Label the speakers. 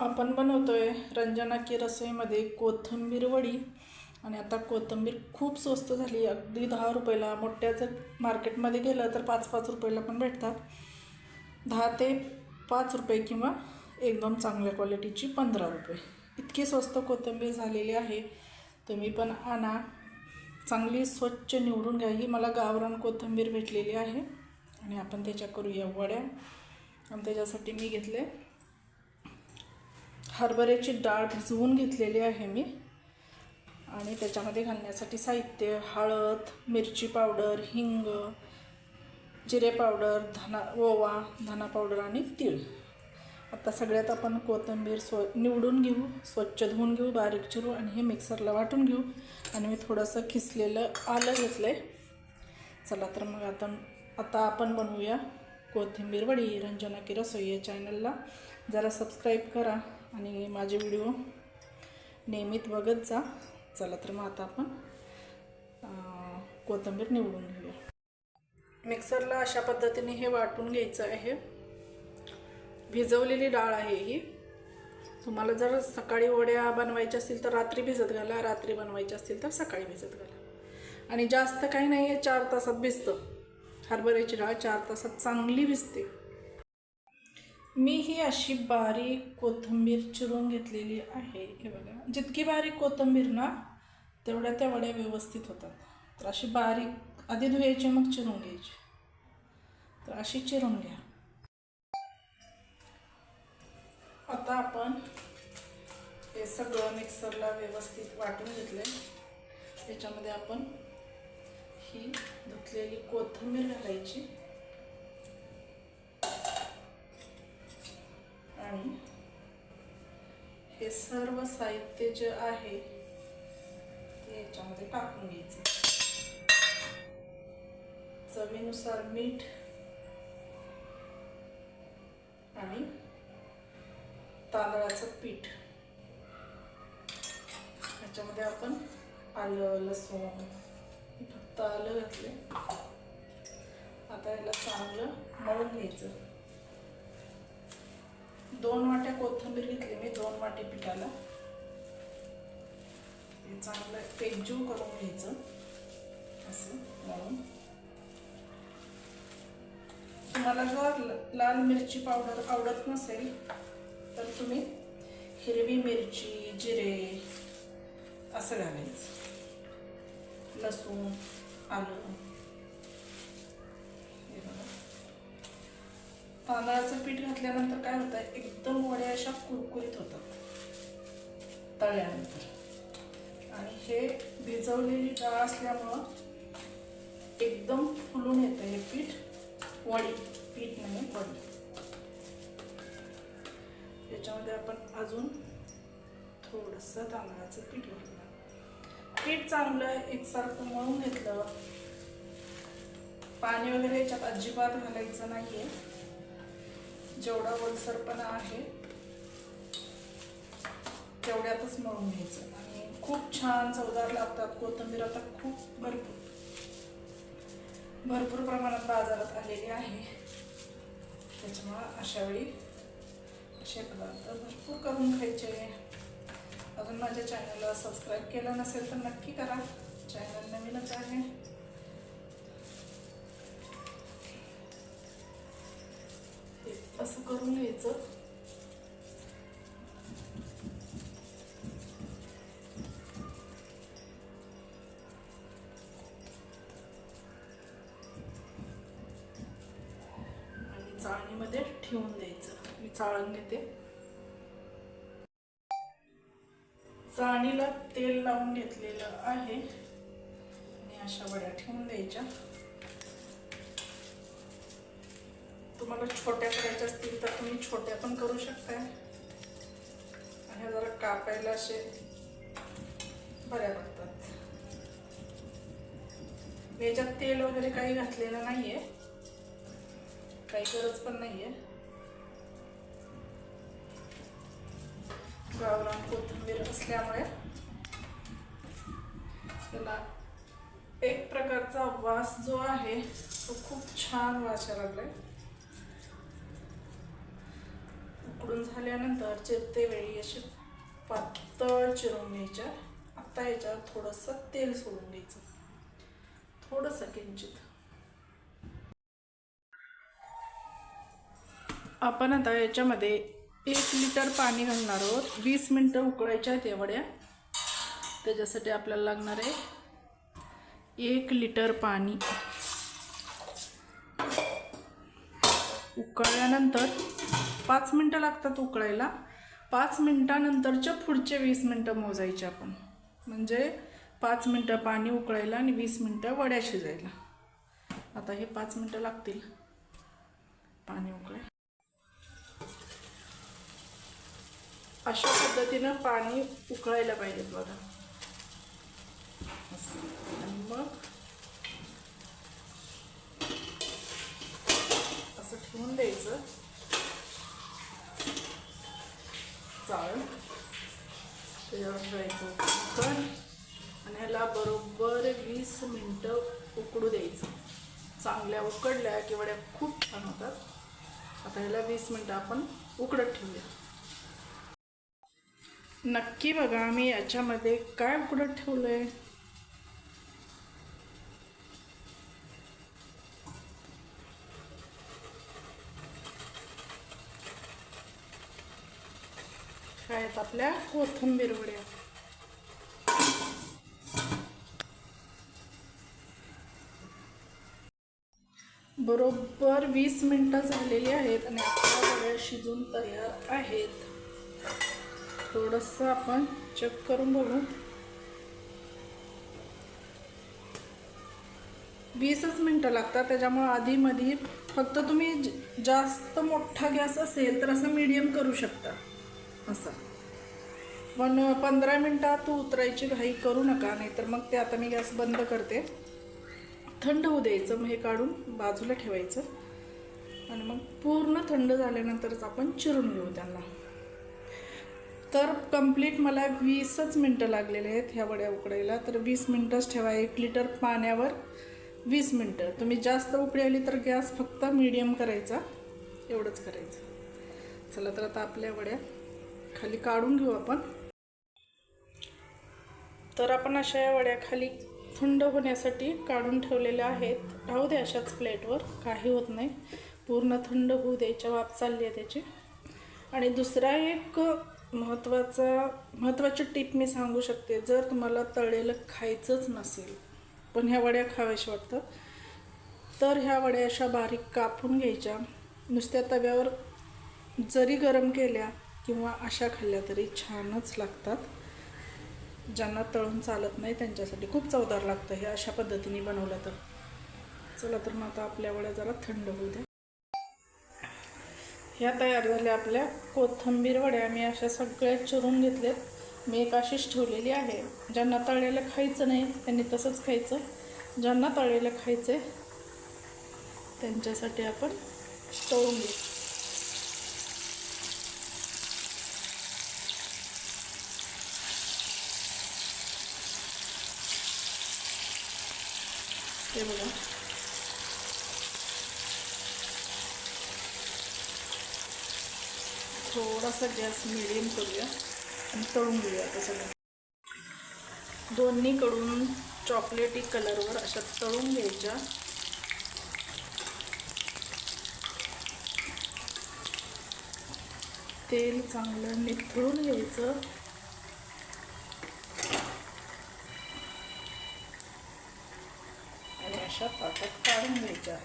Speaker 1: आपण बनवतोय रंजना की रसोईमध्ये कोथिंबीर वडी. आणि आता कोथिंबीर खूप स्वस्त झाली. अगदी दहा रुपयाला. मोठ्या जर मार्केटमध्ये गेलं तर पाच पाच रुपयाला पण भेटतात. दहा ते पाच रुपये किंवा एकदम चांगल्या क्वालिटीची पंधरा रुपये. इतकी स्वस्त कोथिंबीर झालेली आहे. तुम्ही पण आणा. चांगली स्वच्छ निवडून घ्या. ही मला गावरान कोथिंबीर भेटलेली आहे. आणि आपण त्याच्या करूया वड्या. आणि त्याच्यासाठी मी घेतले हरभऱ्याची डाळ भिजवून घेतलेली आहे मी. आणि त्याच्यामध्ये घालण्यासाठी साहित्य हळद मिरची पावडर हिंग जिरे पावडर धना ओवा धना पावडर आणि तीळ. आता सगळ्यात आपण कोथिंबीर स्व निवडून घेऊ स्वच्छ धुवून घेऊ बारीक चिरू आणि हे मिक्सरला वाटून घेऊ. आणि मी थोडंसं खिसलेलं आलं घेतलं आहे चला तर मग आता आता आपण बनवूया कोथिंबीर वडी रंजना की रसोई या चॅनलला जरा सबस्क्राईब करा. आणि माझे व्हिडिओ नियमित बघत जा. चला तर मग आता आपण कोथंबीर कोथिंबीर निवडून घेऊया. मिक्सरला अशा पद्धतीने हे वाटून घ्यायचं आहे. भिजवलेली डाळ आहे ही. तुम्हाला जर सकाळी वड्या बनवायच्या असतील तर रात्री भिजत घाला रात्री बनवायच्या असतील तर सकाळी भिजत घाला. आणि जास्त काही नाही आहे चार तासात भिजतं. हरभऱ्याची डाळ चार तासात चांगली भिजते. मी ही अशी बारीक कोथिंबीर चिरून घेतलेली आहे. हे बघा जितकी बारीक कोथिंबीर ना तेवढ्या त्या वड्या व्यवस्थित होतात. तर अशी बारीक आधी धुयायची मग चिरून घ्यायची. तर अशी चिरून घ्या. आता आपण हे सगळं मिक्सरला व्यवस्थित वाटून घेतलं त्याच्यामध्ये आपण ही धुतलेली कोथिंबीर घालायची. आणि हे सर्व साहित्य जे आहे ते याच्यामध्ये टाकून घ्यायचं. चवीनुसार मीठ आणि तांदळाचं पीठ. ह्याच्यामध्ये आपण आलं लसूण फक्त आलं घातले आता याला चांगलं मळून घ्यायचं. दोन वाट्या कोथिंबीर घेतली मी दोन वाटे पिठाला. हे चांगलं एकजीव करून घ्यायचं असं मळून तुम्हाला जर लाल मिरची पावडर आवडत नसेल तर तुम्ही हिरवी मिरची जिरे असं घालायचं. लसूण आलं हे बघा तांदळाचं पीठ घातल्यानंतर काय होतं? एकदम वड्या अशा कुरकुरीत होतात. तळल्यानंतर. आणि हे भिजवलेली डाळ असल्यामुळं एकदम फुलून येतं हे पीठ. वडी. पीठ नाही वडी. त्याच्यामध्ये आपण अजून थोडंसं तांदळाचं पीठ घालूया. पीठ चांगलं एकसारखं मळून घेतलं. पाणी वगैरे याच्यात अजिबात घालायचं नाहीये. जेवढा ओलसरपणा आहे तेवढ्यातच मळून घ्यायचं. आणि खूप छान चवदार लागतात. कोथिंबीर आता खूप भरपूर भरपूर प्रमाणात बाजारात आलेली आहे. त्याच्यामुळं अशा वेळी असे पदार्थ भरपूर करून खायचे. अजून माझ्या चॅनलला सबस्क्राईब केलं नसेल तर नक्की करा. चॅनल नवीनच आहे. असं करून घ्यायचं. आणि चाळणीमध्ये ठेवून द्यायचं. मी चाळण घेते. चाळणीला तेल लावून घेतलेलं आहे. आणि अशा वड्या ठेवून द्यायच्या. तुम्हाला छोट्या करायच्या असतील तर तुम्ही छोट्या पण करू शकताय. आणि जरा कापायला असे बऱ्या लागतात. याच्यात तेल वगैरे काही घातलेलं नाहीये. काही गरज पण नाहीये. गावरान कोथिंबीर असल्यामुळे त्याला एक प्रकारचा वास जो आहे तो खूप छान वास लागलाय. उकडून झाल्यानंतर चिरते वेळी असे पातळ चिरून घ्यायच्या आता याच्यावर थोडंसं तेल सोडून द्यायचं. थोडंसं किंचित. आपण आता याच्यामध्ये एक लिटर पाणी घालणार आहोत. वीस मिनटं उकळायच्या आहेत या वड्या त्याच्यासाठी आपल्याला लागणार आहे एक लिटर पाणी. उकळल्यानंतर पाच मिनटं लागतात उकळायला. पाच मिनटानंतरच्या पुढचे वीस मिनटं मोजायचे आपण. म्हणजे पाच मिनटं पाणी उकळायला आणि वीस मिनटं वड्या शिजायला. आता हे पाच मिनटं लागतील. पाणी उकळे अशा पद्धतीनं पाणी उकळायला पाहिजे बघा. असं. आणि मग असं ठेवून द्यायचं. चाळ त्याच्यावर ठेवायचं कुकर आणि ह्याला बरोबर वीस मिनटं उकडू द्यायचं. चांगल्या उकडल्या की वड्या खूप छान होतात. आता ह्याला वीस मिनटं आपण उकडत ठेवूया. नक्की बघा मी याच्यामध्ये काय उकडत ठेवलंय? आहे आहेत आपल्या कोथिंबीर वड्या बरोबर वीस मिनटं झालेली आहेत आणि आपल्या वड्या शिजून तयार आहेत. थोडंसं आपण चेक करून बघू. वीसच मिनटं लागतात त्याच्यामुळे आधी मध्ये फक्त तुम्ही जास्त मोठा गॅस असेल तर असं मीडियम करू शकता. असं. पण पंधरा मिनटात उतरायची घाई करू नका नाहीतर मग ते आता मी गॅस बंद करते. थंड होऊ द्यायचं मग हे काढून बाजूला ठेवायचं. आणि मग पूर्ण थंड झाल्यानंतरच आपण चिरून घेऊ त्यांना. तर कंप्लीट मला वीसच मिनटं लागलेले आहेत ह्या वड्या उकडायला. तर वीस मिनटंच ठेवा एक लिटर पाण्यावर वीस मिनटं. तुम्ही जास्त उकळी आली तर गॅस फक्त मीडियम करायचा एवढंच करायचं. चला तर आता आपल्या वड्या खाली काढून घेऊ आपण. तर आपण अशा या वड्या खाली थंड होण्यासाठी काढून ठेवलेल्या आहेत. राहू दे अशाच प्लेटवर काही होत नाही. पूर्ण थंड होऊ द्यायच्या वाफ चालली आहे त्याची. आणि दुसरा एक महत्त्वाचा महत्त्वाची टीप मी सांगू शकते जर तुम्हाला तळलेलं खायचंच नसेल पण ह्या वड्या खाव्याशा वाटतं तर ह्या वड्या अशा बारीक कापून घ्यायच्या. नुसत्या तव्यावर जरी गरम केल्या किंवा अशा खाल्ल्या तरी छानच लागतात. ज्यांना तळून चालत नाही त्यांच्यासाठी खूप चवदार लागतं हे अशा पद्धतीने बनवलं तर. चला तर मग आता आपल्या वड्या जरा थंड होऊ द्या. ह्या तयार झाल्या आपल्या कोथंबीर वड्या. मी अशा सगळ्या चिरून घेतल्यात. मी एक अशीच ठेवलेली आहे. ज्यांना तळलेलं खायचं नाही त्यांनी तसंच खायचं. ज्यांना तळलेलं खायचं आहे त्यांच्यासाठी आपण तळून घेऊ हे बघा थोडासा गॅस मिडियम करूया आणि तळून घेऊया आता सगळं. दोन्हीकडून चॉकलेटी कलरवर अशा तळून घ्यायच्या. तेल चांगलं निथळून घ्यायचं. आणि अशा पाकात काढून घ्यायच्या.